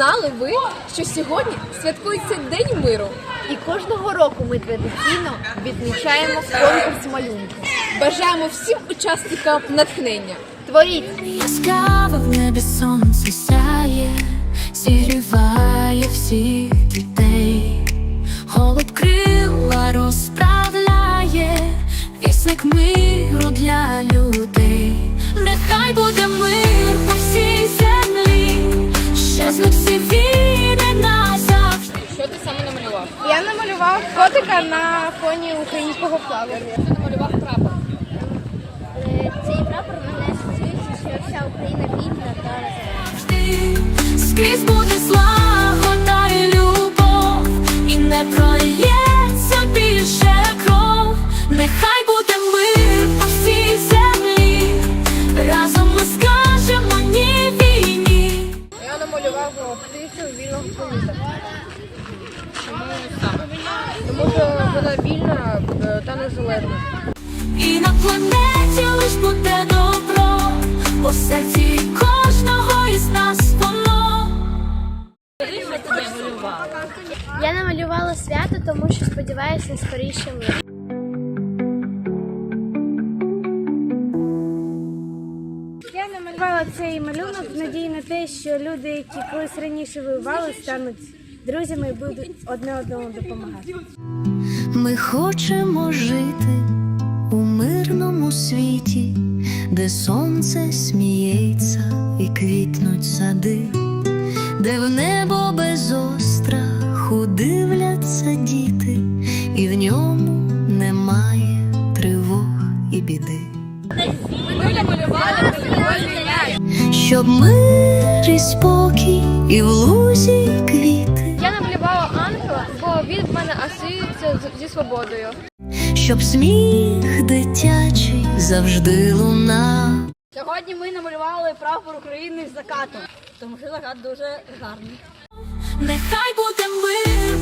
знали ви, що сьогодні святкується День миру? І кожного року ми традиційно відмічаємо конкурс малюнку. Бажаємо всім учасникам натхнення. Творіть Яскраво в небі сонце сяє, зігріває всіх дітей, голуб крила розправляє, вісник миру для людей. Нехай буде котика на фоні українського флагу. Ти намалював прапор. Цей прапор мене асоціюється, що вся Україна вільна та Скрізь буде злагода і любов, і не прольється більше кров. Нехай буде мир по всій землі, разом ми скажемо ні війні. Я намалював птицю вільного політа. Що вона вільна е, та незалежна. І на планеті лиш буде добро, бо серці кожного із нас воно. Я намалювала свято, тому що сподіваюся на скоріше мир. Я намалювала цей малюнок в надії на те, що люди, які колись раніше воювали, стануть друзями і будуть одне одному допомагати. Ми хочемо жити у мирному світі, де сонце сміється і квітнуть сади, де в небо без остраху дивляться діти, і в ньому немає тривог і біди. Щоб мир і спокій, і в лузі в мене асоціюється зі свободою. щоб сміх дитячий завжди лунав. Сьогодні ми намалювали прапор України з закатом, тому що закат дуже гарний. Нехай буде мир